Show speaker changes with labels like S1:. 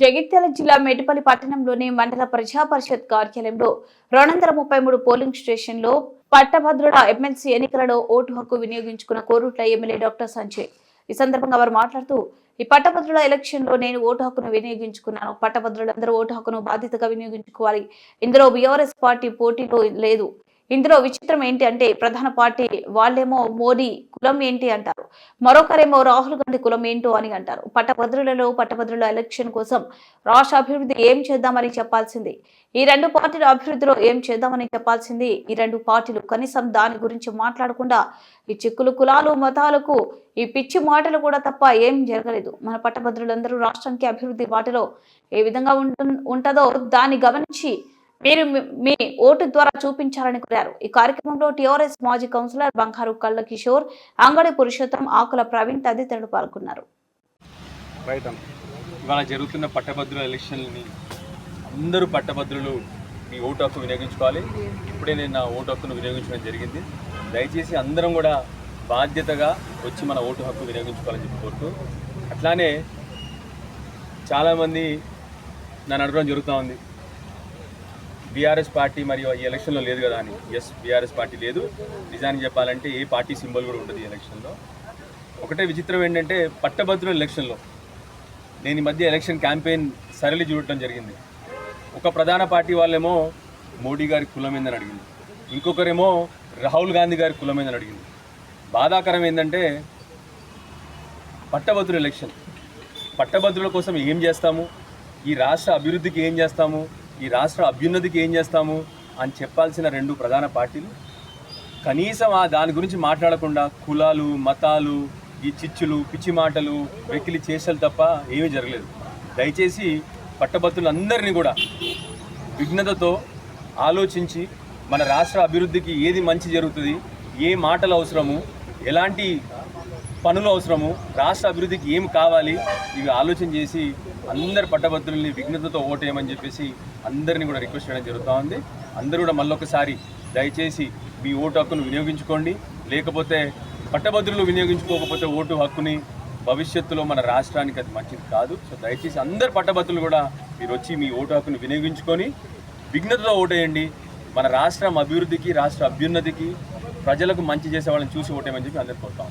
S1: జగిత్యాల జిల్లా మేటిపల్లి పట్టణంలోని మండల ప్రజా పరిషత్ కార్యాలయంలో రెండు వందల ముప్పై మూడు పోలింగ్ స్టేషన్లో పట్టభద్రుల ఎమ్మెల్సీ ఎన్నికలలో ఓటు హక్కు వినియోగించుకున్న కోరుట్ల ఎమ్మెల్యే డాక్టర్ సంజయ్. ఈ సందర్భంగా వారు మాట్లాడుతూ ఈ పట్టభద్రుల ఎలక్షన్లో నేను ఓటు హక్కును వినియోగించుకున్నాను. పట్టభద్రులందరూ ఓటు హక్కును బాధ్యతగా వినియోగించుకోవాలి. ఇందులో బీఆర్ఎస్ పార్టీ పోటీలో లేదు. ఇందులో విచిత్రం ఏంటి అంటే ప్రధాన పార్టీ వాళ్ళేమో మోడీ కులం ఏంటి అంటారు. మరొకరేమో రాహుల్ గాంధీ కులం ఏంటో అని అంటారు. పట్టభద్రులలో పట్టభద్రుల ఎలక్షన్ కోసం రాష్ట్ర అభివృద్ధి ఏం చేద్దామని చెప్పాల్సింది? ఈ రెండు పార్టీల అభివృద్ధిలో ఏం చేద్దామని చెప్పాల్సింది? ఈ రెండు పార్టీలు కనీసం దాని గురించి మాట్లాడకుండా ఈ చిక్కులు కులాలు మతాలకు ఈ పిచ్చి మాటలు కూడా తప్ప ఏం జరగలేదు. మన పట్టభద్రులందరూ రాష్ట్రానికి అభివృద్ధి వాటిలో ఏ విధంగా ఉంటుందో దాన్ని గమనించి మీరు మీ- ఓటు ద్వారా చూపించాలని కోరారు. ఈ కార్యక్రమంలో టీఆర్ఎస్ మాజీ కౌన్సిలర్ బంగారు కళ్ళ కిషోర్ అంగడి పురుషోత్తం ఆకుల ప్రవీణ్ తదితరులు పాల్గొన్నారు.
S2: ఇవాళ జరుగుతున్న పట్టభద్రుల ఎలక్షన్ని అందరూ పట్టభద్రులు మీ ఓటు హక్కు వినియోగించుకోవాలి. ఇప్పుడే నేను నా ఓటు హక్కును వినియోగించడం జరిగింది. దయచేసి అందరం కూడా బాధ్యతగా వచ్చి మన ఓటు హక్కు వినియోగించుకోవాలని చెప్పి కోరుతూ అట్లానే చాలామంది నన్ను అడగడం జరుగుతూ ఉంది. బీఆర్ఎస్ పార్టీ మరియు ఈ ఎలక్షన్లో లేదు కదా అని. ఎస్ బీఆర్ఎస్ పార్టీ లేదు. నిజానికి చెప్పాలంటే ఏ పార్టీ సింబల్ కూడా ఉండదు ఈ ఎలక్షన్లో. ఒకటే విచిత్రం ఏంటంటే పట్టభద్రుల ఎలక్షన్లో నేను ఈ మధ్య ఎలక్షన్ క్యాంపెయిన్ సరళి చూడటం జరిగింది. ఒక ప్రధాన పార్టీ వాళ్ళేమో మోడీ గారి కులమేందని అడిగింది. ఇంకొకరేమో రాహుల్ గాంధీ గారి కులమేందని అడిగింది. బాధాకరం ఏంటంటే పట్టభద్రుల ఎలక్షన్. పట్టభద్రుల కోసం ఏం చేస్తాము? ఈ రాష్ట్ర అభివృద్ధికి ఏం చేస్తాము? ఈ రాష్ట్ర అభ్యున్నతికి ఏం చేస్తాము అని చెప్పాల్సిన రెండు ప్రధాన పార్టీలు? కనీసం ఆ దాని గురించి మాట్లాడకుండా కులాలు మతాలు ఈ చిచ్చులు పిచ్చి మాటలు వెకిలి చేసలు తప్ప ఏమీ జరగలేదు. దయచేసి పట్టభద్రులందరినీ కూడా విఘ్నతతో ఆలోచించి మన రాష్ట్ర అభివృద్ధికి ఏది మంచి జరుగుతుంది ఏ మాటలు అవసరము ఎలాంటి పనులు అవసరము? రాష్ట్ర అభివృద్ధికి ఏం కావాలి? ఇవి ఆలోచన చేసి అందరి పట్టభద్రుల్ని విఘ్నతతో ఓటేయమని చెప్పేసి అందరినీ కూడా రిక్వెస్ట్ చేయడం జరుగుతూ ఉంది. అందరూ కూడా మళ్ళొకసారి దయచేసి మీ ఓటు హక్కును వినియోగించుకోండి. లేకపోతే పట్టభద్రులు వినియోగించుకోకపోతే ఓటు హక్కుని భవిష్యత్తులో మన రాష్ట్రానికి అది మంచిది కాదు. సో దయచేసి అందరు పట్టభద్రులు కూడా మీరు వచ్చి మీ ఓటు హక్కును వినియోగించుకొని విఘ్నతతో ఓటేయండి. మన రాష్ట్రం అభివృద్ధికి రాష్ట్ర అభ్యున్నతికి ప్రజలకు మంచి చేసే వాళ్ళని చూసి ఓటేమని చెప్పి అందరు కోరుతాం